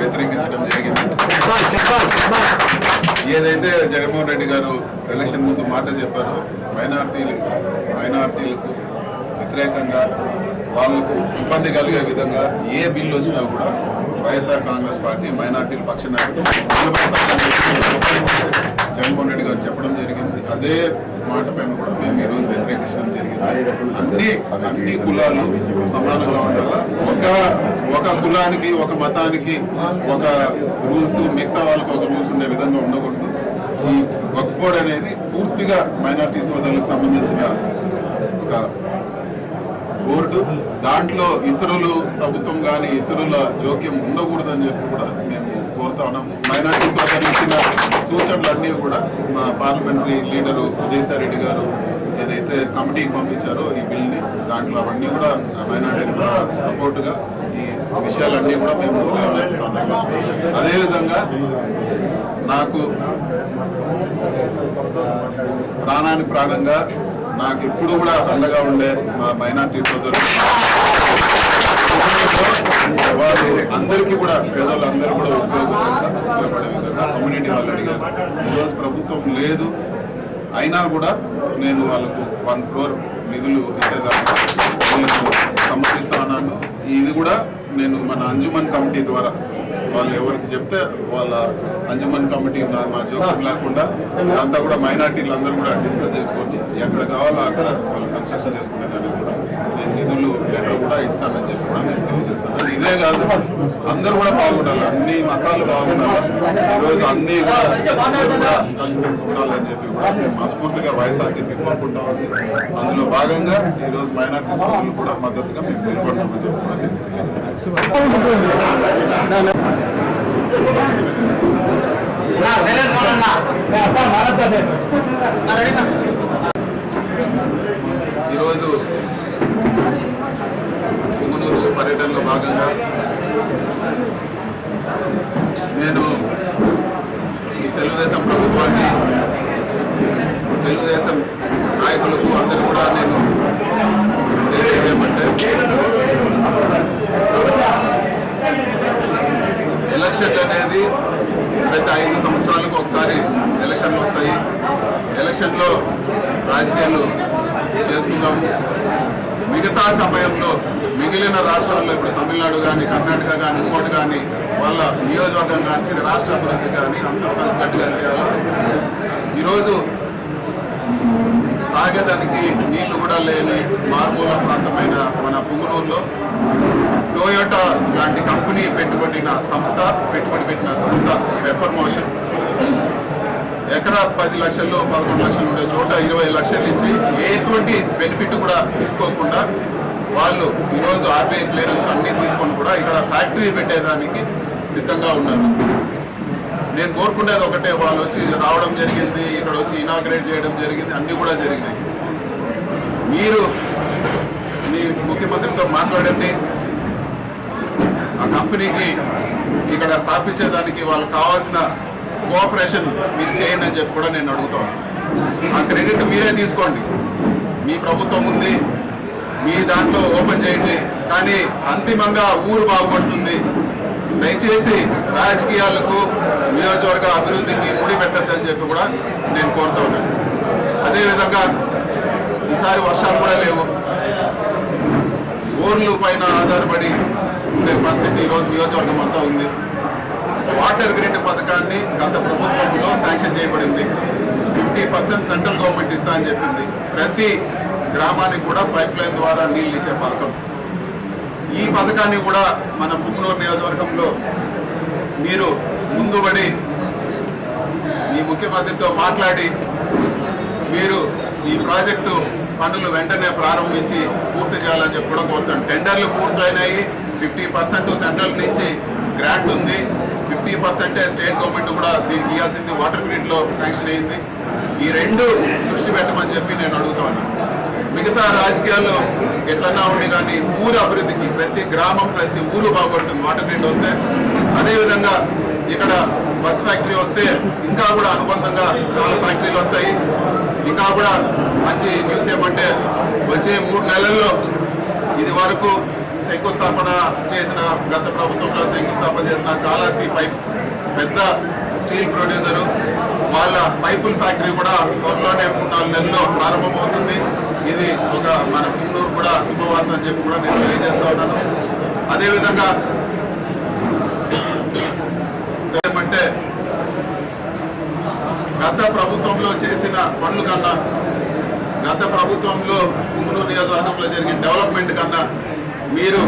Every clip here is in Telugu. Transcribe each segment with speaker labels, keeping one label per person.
Speaker 1: వ్యతిరేకించడం జరిగింది. ఏదైతే జగన్మోహన్ రెడ్డి గారు ఎలక్షన్ ముందు మాట చెప్పారో మైనార్టీలు మైనార్టీలకు వ్యతిరేకంగా వాళ్ళకు ఇబ్బంది కలిగే విధంగా ఏ బిల్లు వచ్చినా కూడా వైఎస్ఆర్ కాంగ్రెస్ పార్టీ మైనార్టీల పక్ష నిలబడతామని జగన్మోహన్ రెడ్డి గారు చెప్పడం జరిగింది. అదే మాట పైన కూడా మేము ఈరోజు వ్యతిరేకించడం జరిగింది. అన్ని అన్ని కులాలు సమానంగా ఉండాలా? ఒక ఒక కులానికి ఒక మతానికి ఒక రూల్స్ మిగతా వాళ్ళకి ఒక రూల్స్ ఉండే విధంగా ఉండకూడదు. ఈ వక్ బోర్డ్ అనేది పూర్తిగా మైనార్టీ సోదరులకు సంబంధించిన ఒక బోర్డు దాంట్లో ఇతరులు ప్రభుత్వం కానీ ఇతరుల జోక్యం ఉండకూడదని చెప్పి కూడా మేము కోరుతా ఉన్నాము మైనార్టీ సోదరులు ఇచ్చిన సూచనలన్నీ కూడా మా పార్లమెంటరీ లీడరు జయసారెడ్డి గారు ఏదైతే కమిటీకి పంపించారో ఈ బిల్ని దాంట్లో అవన్నీ కూడా మైనార్టీ కూడా సపోర్టుగా ఈ విషయాలన్నీ కూడా మేము అదేవిధంగా నాకు ప్రాణానికి ప్రాణంగా నాకు ఎప్పుడు కూడా అండగా ఉండే మా మైనార్టీ సోదరులు. అందరికీ కూడా పేదవాళ్ళందరూ కూడా ఉపయోగపడే విధంగా కమ్యూనిటీ వాళ్ళు అడిగారు. ఈరోజు ప్రభుత్వం లేదు. అయినా కూడా నేను వాళ్ళకు వన్ క్రోర్ నిధులు ఇచ్చేదాన్ని నేను సమ్మతిస్తా ఉన్నాను ఇది కూడా నేను మన అంజుమన్ కమిటీ ద్వారా వాళ్ళు ఎవరికి చెప్తే వాళ్ళ అంజుమన్ కమిటీ నా మా జోక్యం లేకుండా అంతా కూడా మైనార్టీలు అందరూ కూడా డిస్కస్ చేసుకొని ఎక్కడ కావాలో అక్కడ వాళ్ళు కన్స్ట్రక్షన్ చేసుకునేదాన్ని కూడా కూడా ఇస్తానని చెప్పి కూడా నేను తెలియజేస్తాను. ఇదే కాదు అందరూ కూడా బాగుండాలి. అన్ని మతాలు బాగుండాలి. ఈరోజు అన్ని ఉండాలని చెప్పి కూడా మేము మనస్ఫూర్తిగా వైఎస్ఆర్సీపీ కోరుకుంటా ఉంది అందులో భాగంగా ఈరోజు మైనార్టీ సోదరులు కూడా మద్దతుగా మేము నిలబడతామని చెప్పి కూడా నేను తెలియజేస్తాను ఈరోజు పుంగనూరు పర్యటనలో భాగంగా నేను ఈ తెలుగుదేశం ప్రభుత్వాన్ని తెలుగుదేశం నాయకులకు అందరూ కూడా నేను ఎలక్షన్ అనేది ప్రతి ఐదు సంవత్సరాలకు ఒకసారి ఎలక్షన్లు వస్తాయి. ఎలక్షన్లో రాజకీయాలు చేసుకుందాము. మిగతా సమయంలో మిగిలిన రాష్ట్రాల్లో ఇప్పుడు తమిళనాడు కానీ కర్ణాటక కానీ ఇంకోటి కానీ వాళ్ళ నియోజకవర్గం కానీ రాష్ట్ర అభివృద్ధి కానీ అందరూ కలిసికట్టుగా చేయాలి? ఈరోజు తాగేదానికి నీళ్ళు కూడా లేని మారుమూల ప్రాంతమైన మన పుంగునూరులో టొయోటా లాంటి కంపెనీ పెట్టుబడిన సంస్థ పెట్టుబడి పెట్టిన సంస్థ పెప్పర్ మోషన్ ఎకరా పది లక్షలు పదకొండు లక్షలు ఉండే చోట ఇరవై లక్షలు ఇచ్చి ఎటువంటి బెనిఫిట్ కూడా తీసుకోకుండా వాళ్ళు ఈరోజు ఆర్బీఐ క్లియరెన్స్ అన్ని తీసుకొని కూడా ఇక్కడ ఫ్యాక్టరీ పెట్టేదానికి సిద్ధంగా ఉన్నారు. నేను కోరుకునేది ఒకటే వాళ్ళు వచ్చి రావడం జరిగింది ఇక్కడ వచ్చి ఇనాగ్రేట్ చేయడం జరిగింది అన్నీ కూడా జరిగినాయి. మీరు మీ ముఖ్యమంత్రితో మాట్లాడండి. ఆ కంపెనీకి ఇక్కడ స్థాపించేదానికి వాళ్ళకి కావాల్సిన కోఆపరేషన్ మీరు చేయండి అని చెప్పి కూడా నేను అడుగుతాను ఆ క్రెడిట్ మీరే తీసుకోండి. మీ ప్రభుత్వం ఉంది మీ దాంట్లో ఓపెన్ చేయండి. కానీ అంతిమంగా ఊరు బాగుపడుతుంది. దయచేసి రాజకీయాలకు నియోజకవర్గ అభివృద్ధికి ముడి పెట్టద్దని చెప్పి కూడా నేను కోరుతా ఉన్నాను అదేవిధంగా ఈసారి వర్షాలు కూడా లేవు. ఊర్లు పైన ఆధారపడి ఉండే పరిస్థితి ఈరోజు నియోజకవర్గం అంతా ఉంది. వాటర్ గ్రిడ్ పథకాన్ని గత ప్రభుత్వంలో శాంక్షన్ చేయబడింది. ఫిఫ్టీ పర్సెంట్ సెంట్రల్ గవర్నమెంట్ ఇస్తా అని చెప్పింది. ప్రతి గ్రామానికి కూడా పైప్ లైన్ ద్వారా నీళ్ళు ఇచ్చే పథకం. ఈ పథకాన్ని కూడా మన పుగ్నూరు నియోజకవర్గంలో మీరు ముందుబడి మీ ముఖ్యమంత్రితో మాట్లాడి మీరు ఈ ప్రాజెక్టు పనులు వెంటనే ప్రారంభించి పూర్తి చేయాలని చెప్పి కూడా కోరుతాను. టెండర్లు పూర్తయినాయి. ఫిఫ్టీ పర్సెంట్ సెంట్రల్ నుంచి గ్రాంట్ ఉంది. ఫిఫ్టీ పర్సెంటే స్టేట్ గవర్నమెంట్ కూడా దీనికి ఇవ్వాల్సింది వాటర్ గ్రిడ్లో శాంక్షన్ అయింది. ఈ రెండు దృష్టి పెట్టమని చెప్పి నేను అడుగుతాను మిగతా రాజకీయాల్లో ఎట్లన్నా ఉండి కానీ ఊరు అభివృద్ధికి ప్రతి గ్రామం ప్రతి ఊరు బాగుపడుతుంది వాటర్ గ్రిడ్ వస్తే అదేవిధంగా ఇక్కడ బస్ ఫ్యాక్టరీ వస్తే ఇంకా కూడా అనుబంధంగా చాలా ఫ్యాక్టరీలు వస్తాయి. ఇంకా కూడా మంచి న్యూస్ ఏమంటే వచ్చే మూడు నెలల్లో ఇది వరకు శంకుస్థాపన చేసిన గత ప్రభుత్వంలో శంకుస్థాపన చేసిన కాళహస్తి పైప్స్ పెద్ద స్టీల్ ప్రొడ్యూసరు. వాళ్ళ పైపుల్ ఫ్యాక్టరీ కూడా త్వరలోనే మూడు నాలుగు నెలల్లో ప్రారంభమవుతుంది. ఇది ఒక మన పున్నూరు కూడా శుభవార్త అని చెప్పి కూడా నేను తెలియజేస్తా ఉన్నాను. అదేవిధంగా ఏమంటే గత ప్రభుత్వంలో చేసిన పనుల కన్నా గత ప్రభుత్వంలో పుంగనూరు నియోజకవర్గంలో జరిగిన డెవలప్మెంట్ కన్నా మీరు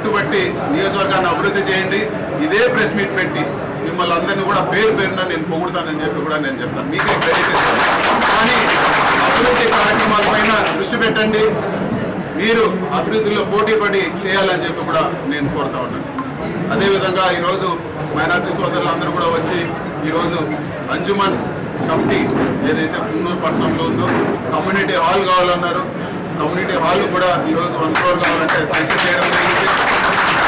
Speaker 1: పట్టుబట్టి నియోజకవర్గాన్ని అభివృద్ధి చేయండి. ఇదే ప్రెస్ మీట్ పెట్టి మిమ్మల్ని అందరినీ కూడా పేరు పేరున నేను పొగుడతానని చెప్పి కూడా నేను చెప్తాను. మీకే క్రెడిట్ కానీ అభివృద్ధి కార్యక్రమాల పైన దృష్టి పెట్టండి. మీరు అభివృద్ధిలో పోటీపడి చేయాలని చెప్పి కూడా నేను కోరుతా ఉన్నాను. అదేవిధంగా ఈరోజు మైనార్టీ సోదరులందరూ కూడా వచ్చి ఈరోజు అంజుమన్ కమిటీ ఏదైతే పున్నూరు పట్టణంలో ఉందో కమ్యూనిటీ హాల్ కావాలన్నారు. కమ్యూనిటీ వాళ్ళు కూడా ఈరోజు వన్ క్రోర్ కావాలంటే శాంక్షన్ చేయడం జరిగింది.